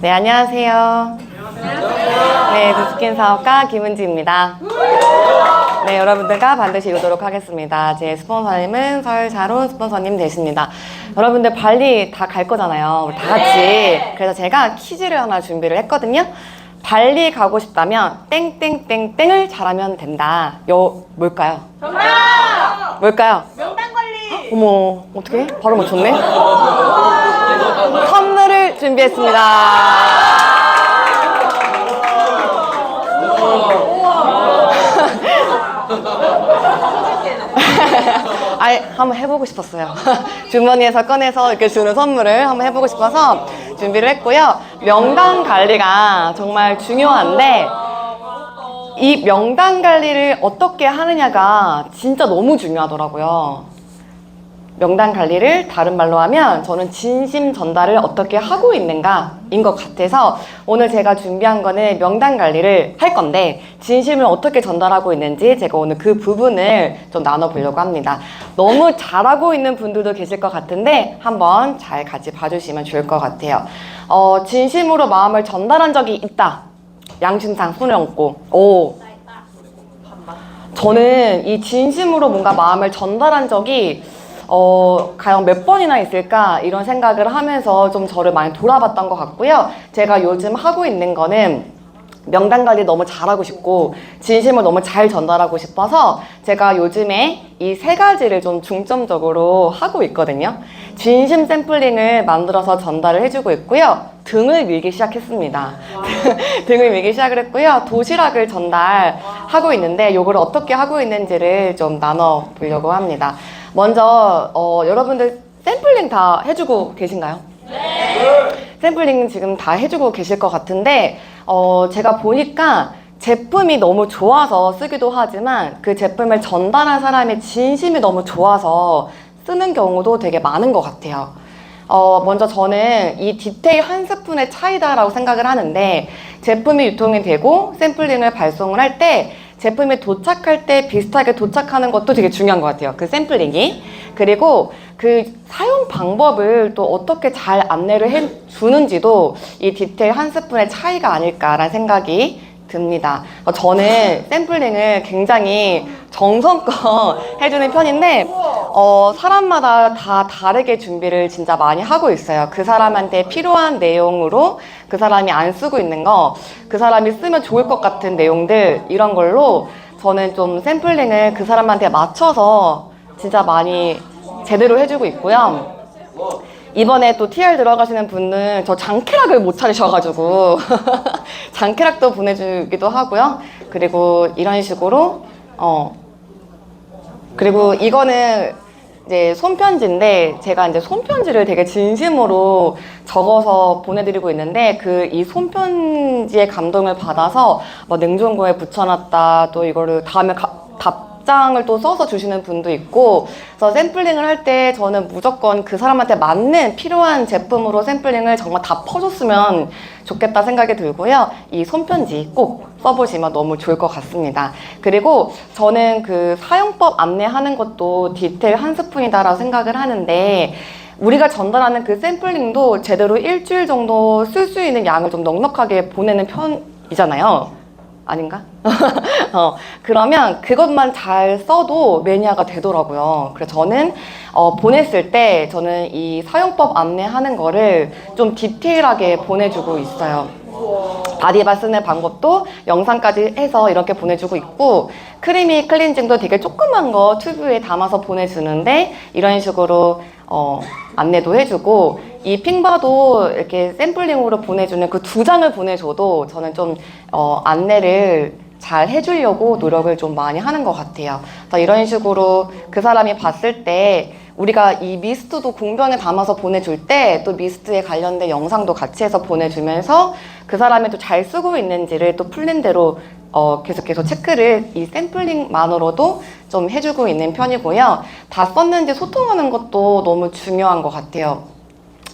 네, 안녕하세요. 네, 두스킨 사업가 김은지입니다. 네, 여러분들과 반드시 이루도록 하겠습니다. 제 스폰서님은 설자론 스폰서님 되십니다. 여러분들 발리 다 갈 거잖아요. 우리 다 같이. 그래서 제가 퀴즈를 하나 준비를 했거든요. 발리 가고 싶다면 땡땡땡땡을 잘하면 된다. 요 뭘까요? 정답! 뭘까요? 명단 관리. 어머, 어떻게? 바로 맞췄네? 선물을 준비했습니다. 아예 한번 해보고 싶었어요. 주머니에서 꺼내서 이렇게 주는 선물을 한번 해보고 싶어서 준비를 했고요. 명단 관리가 정말 중요한데 이 명단 관리를 어떻게 하느냐가 진짜 너무 중요하더라고요. 명단 관리를 다른 말로 하면 저는 진심 전달을 어떻게 하고 있는가인 것 같아서 오늘 제가 준비한 거는 명단 관리를 할 건데 진심을 어떻게 전달하고 있는지 제가 오늘 그 부분을 좀 나눠보려고 합니다. 너무 잘하고 있는 분들도 계실 것 같은데 한번 잘 같이 봐주시면 좋을 것 같아요. 어, 진심으로 마음을 전달한 적이 있다. 양심상 손을 얹고 오 저는 이 진심으로 뭔가 마음을 전달한 적이 어, 과연 몇 번이나 있을까 이런 생각을 하면서 좀 저를 많이 돌아봤던 것 같고요. 제가 요즘 하고 있는 거는 명단 관리 너무 잘하고 싶고 진심을 너무 잘 전달하고 싶어서 제가 요즘에 이 세 가지를 좀 중점적으로 하고 있거든요. 진심 샘플링을 만들어서 전달을 해주고 있고요. 등을 밀기 시작했습니다. 등을 밀기 시작을 했고요. 도시락을 전달하고 있는데 이걸 어떻게 하고 있는지를 좀 나눠 보려고 합니다. 먼저 어, 여러분들 샘플링 다 해주고 계신가요? 샘플링 지금 다 해주고 계실 것 같은데 어, 제가 보니까 제품이 너무 좋아서 쓰기도 하지만 그 제품을 전달한 사람의 진심이 너무 좋아서 쓰는 경우도 되게 많은 것 같아요. 어, 먼저 저는 이 디테일 한 스푼의 차이다라고 생각을 하는데 제품이 유통이 되고 샘플링을 발송을 할 때 제품이 도착할 때 비슷하게 도착하는 것도 되게 중요한 것 같아요. 그 샘플링이. 그리고 그 사용 방법을 또 어떻게 잘 안내를 해 주는지도 이 디테일 한 스푼의 차이가 아닐까라는 생각이 듭니다. 어, 저는 샘플링을 굉장히 정성껏 해주는 편인데, 어, 사람마다 다 다르게 준비를 진짜 많이 하고 있어요. 그 사람한테 필요한 내용으로 그 사람이 안 쓰고 있는 거, 그 사람이 쓰면 좋을 것 같은 내용들, 이런 걸로 저는 좀 샘플링을 그 사람한테 맞춰서 진짜 많이 제대로 해주고 있고요. 이번에 또 TR 들어가시는 분은 저 장캐락을 못 차리셔가지고 장캐락도 보내주기도 하고요. 그리고 이런 식으로 어 그리고 이거는 이제 손편지인데 제가 이제 손편지를 되게 진심으로 적어서 보내드리고 있는데 그 이 손편지의 감동을 받아서 뭐 냉장고에 붙여놨다 또 이거를 다음에 가, 답 장을 또 써서 주시는 분도 있고 그래서 샘플링을 할 때 저는 무조건 그 사람한테 맞는 필요한 제품으로 샘플링을 정말 다 퍼줬으면 좋겠다 생각이 들고요. 이 손편지 꼭 써보시면 너무 좋을 것 같습니다. 그리고 저는 그 사용법 안내하는 것도 디테일 한 스푼이다라고 생각을 하는데 우리가 전달하는 그 샘플링도 제대로 일주일 정도 쓸 수 있는 양을 좀 넉넉하게 보내는 편이잖아요. 아닌가? 어, 그러면 그것만 잘 써도 매니아가 되더라고요. 그래서 저는 어, 보냈을 때 저는 이 사용법 안내하는 거를 좀 디테일하게 보내주고 있어요. 바디바 쓰는 방법도 영상까지 해서 이렇게 보내주고 있고 크리미 클렌징도 되게 조그만 거 튜브에 담아서 보내주는데 이런 식으로 어, 안내도 해주고 이 핑바도 이렇게 샘플링으로 보내주는 그 두 장을 보내줘도 저는 좀 어, 안내를 잘 해주려고 노력을 좀 많이 하는 것 같아요. 이런 식으로 그 사람이 봤을 때 우리가 이 미스트도 공병에 담아서 보내줄 때 또 미스트에 관련된 영상도 같이 해서 보내주면서 그 사람이 또 잘 쓰고 있는지를 또 풀린 대로 어, 계속해서 체크를 이 샘플링만으로도 좀 해주고 있는 편이고요. 다 썼는지 소통하는 것도 너무 중요한 것 같아요.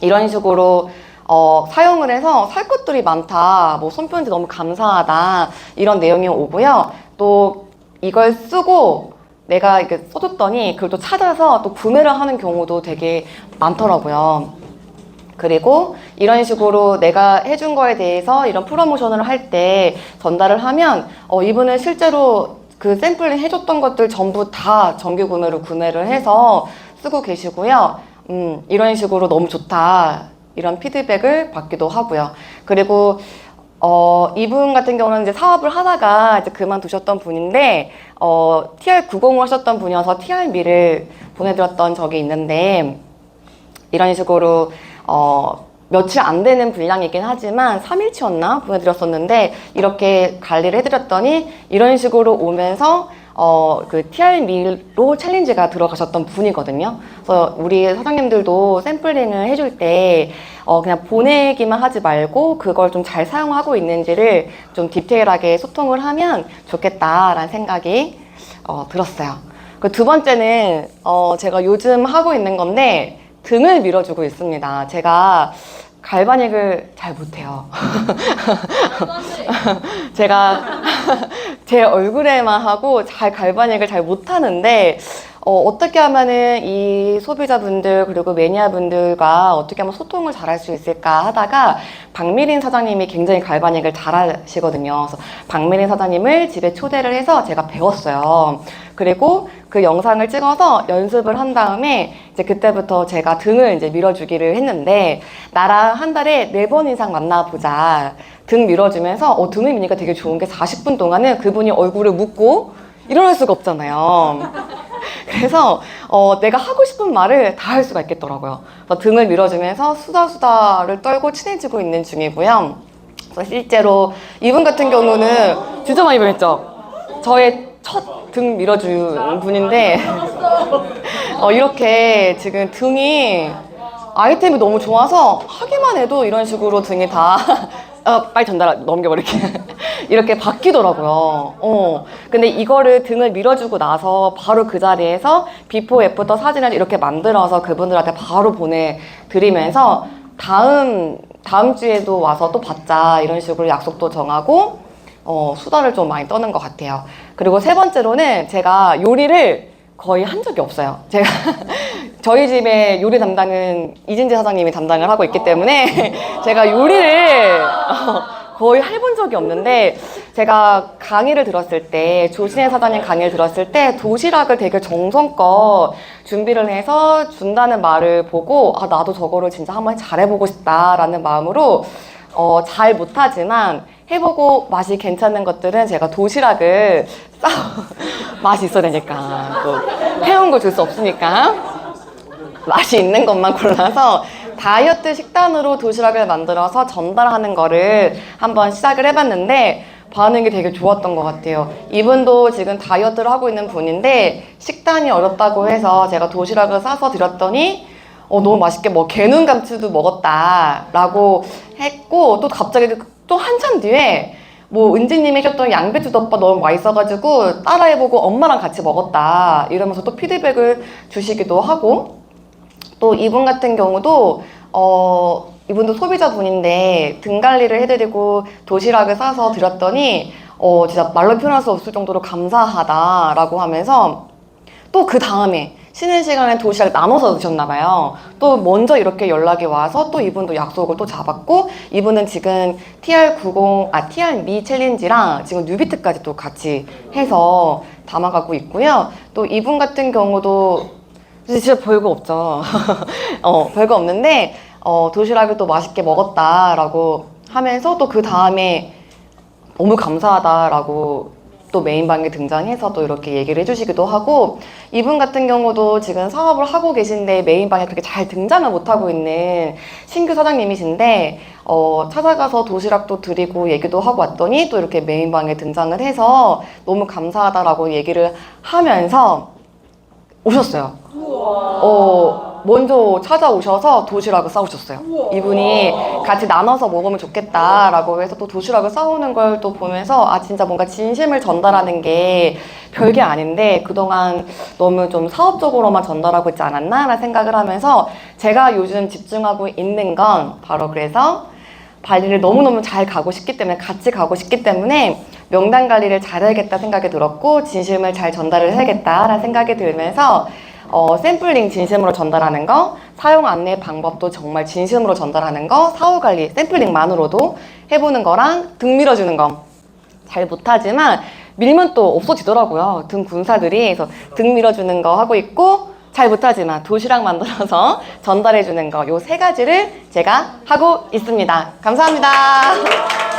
이런 식으로 어, 사용을 해서 살 것들이 많다, 뭐 손편지 너무 감사하다 이런 내용이 오고요. 또 이걸 쓰고 내가 이렇게 써줬더니 그걸 또 찾아서 또 구매를 하는 경우도 되게 많더라고요. 그리고 이런 식으로 내가 해준 거에 대해서 이런 프로모션을 할 때 전달을 하면 어, 이분은 실제로 그 샘플링 해줬던 것들 전부 다 정기 구매로 구매를 해서 쓰고 계시고요. 음, 이런 식으로 너무 좋다. 이런 피드백을 받기도 하고요. 그리고 어, 이분 같은 경우는 이제 사업을 하다가 이제 그만두셨던 분인데, 어, TR90을 하셨던 분이어서 TR미를 보내드렸던 적이 있는데, 이런 식으로, 어, 며칠 안 되는 분량이긴 하지만 3일치였나 보내드렸었는데 이렇게 관리를 해드렸더니 이런 식으로 오면서 어, 그 TR미로 챌린지가 들어가셨던 분이거든요. 그래서 우리 사장님들도 샘플링을 해줄 때 어, 그냥 보내기만 하지 말고 그걸 좀 잘 사용하고 있는지를 좀 디테일하게 소통을 하면 좋겠다라는 생각이 어, 들었어요. 그 두 번째는 어, 제가 요즘 하고 있는 건데 등을 밀어주고 있습니다. 제가 갈바닉을 잘 못해요. 제가 제 얼굴에만 하고 잘 갈바닉을 잘 못하는데 어, 어떻게 하면은 이 소비자분들 그리고 매니아분들과 어떻게 하면 소통을 잘할 수 있을까 하다가 박미린 사장님이 굉장히 갈바닉을 잘하시거든요. 그래서 박미린 사장님을 집에 초대를 해서 제가 배웠어요. 그리고 그 영상을 찍어서 연습을 한 다음에 이제 그때부터 제가 등을 이제 밀어주기를 했는데 나랑 한 달에 네 번 이상 만나보자. 등 밀어주면서 어, 등을 미니까 되게 좋은 게 40분 동안은 그분이 얼굴을 묶고 일어날 수가 없잖아요. 그래서 어, 내가 하고 싶은 말을 다 할 수가 있겠더라고요. 등을 밀어주면서 수다수다를 떨고 친해지고 있는 중이고요. 그래서 실제로 이분 같은 경우는 진짜 많이 변했죠. 저의 첫 등 밀어준 분인데 어, 이렇게 지금 등이 아이템이 너무 좋아서 하기만 해도 이런 식으로 등이 다 어, 빨리 전달 넘겨버릴게 이렇게 바뀌더라고요. 어. 근데 이거를 등을 밀어주고 나서 바로 그 자리에서 비포 애프터 사진을 이렇게 만들어서 그분들한테 바로 보내드리면서 다음 다음 주에도 와서 또 받자 이런 식으로 약속도 정하고 어, 수다를 좀 많이 떠는 것 같아요. 그리고 세 번째로는 제가 요리를 거의 한 적이 없어요. 제가 저희 집에 요리 담당은 이진재 사장님이 담당을 하고 있기 때문에 제가 요리를 어, 거의 해본 적이 없는데 제가 강의를 들었을 때 조신혜 사장님 강의를 들었을 때 도시락을 되게 정성껏 준비를 해서 준다는 말을 보고 아 나도 저거를 진짜 한번 잘해보고 싶다라는 마음으로 어, 잘 못하지만 해보고 맛이 괜찮은 것들은 제가 도시락을 싸 맛이 있어야 되니까 또 해온 거줄수 없으니까 맛이 있는 것만 골라서 다이어트 식단으로 도시락을 만들어서 전달하는 거를 한번 시작을 해봤는데 반응이 되게 좋았던 것 같아요. 이분도 지금 다이어트를 하고 있는 분인데 식단이 어렵다고 해서 제가 도시락을 싸서 드렸더니 어, 너무 맛있게 뭐 개눈 감치도 먹었다라고 했고 또 갑자기 또 한참 뒤에 뭐 은지님이 해줬던 양배추 덮밥 너무 맛있어가지고 따라해보고 엄마랑 같이 먹었다 이러면서 또 피드백을 주시기도 하고 또 이분 같은 경우도 어 이분도 소비자분인데 등 관리를 해드리고 도시락을 싸서 드렸더니 어 진짜 말로 표현할 수 없을 정도로 감사하다라고 하면서 또 그 다음에 쉬는 시간에 도시락 나눠서 드셨나 봐요. 또 먼저 이렇게 연락이 와서 또 이분도 약속을 또 잡았고 이분은 지금 TR90 아 TR미 챌린지랑 지금 뉴비트까지 또 같이 해서 담아가고 있고요. 또 이분 같은 경우도 진짜 별거 없죠. 어, 별거 없는데 어, 도시락을 또 맛있게 먹었다라고 하면서 또 그 다음에 너무 감사하다라고 또 메인방에 등장해서 또 이렇게 얘기를 해주시기도 하고 이분 같은 경우도 지금 사업을 하고 계신데 메인방에 그렇게 잘 등장을 못하고 있는 신규 사장님이신데 어, 찾아가서 도시락도 드리고 얘기도 하고 왔더니 또 이렇게 메인방에 등장을 해서 너무 감사하다라고 얘기를 하면서 오셨어요. 어, 먼저 찾아오셔서 도시락을 싸우셨어요. 이분이 같이 나눠서 먹으면 좋겠다라고 해서 또 도시락을 싸우는 걸 또 보면서 아, 진짜 뭔가 진심을 전달하는 게 별게 아닌데 그동안 너무 좀 사업적으로만 전달하고 있지 않았나라는 생각을 하면서 제가 요즘 집중하고 있는 건 바로 그래서 발리를 너무너무 잘 가고 싶기 때문에 같이 가고 싶기 때문에 명단 관리를 잘해야겠다 생각이 들었고 진심을 잘 전달을 해야겠다라는 생각이 들면서 어, 샘플링 진심으로 전달하는 거, 사용 안내 방법도 정말 진심으로 전달하는 거, 사후 관리 샘플링만으로도 해보는 거랑 등 밀어주는 거. 잘 못하지만 밀면 또 없어지더라고요. 등 군사들이. 그래서 등 밀어주는 거 하고 있고, 잘 못하지만 도시락 만들어서 전달해주는 거, 요 세 가지를 제가 하고 있습니다. 감사합니다.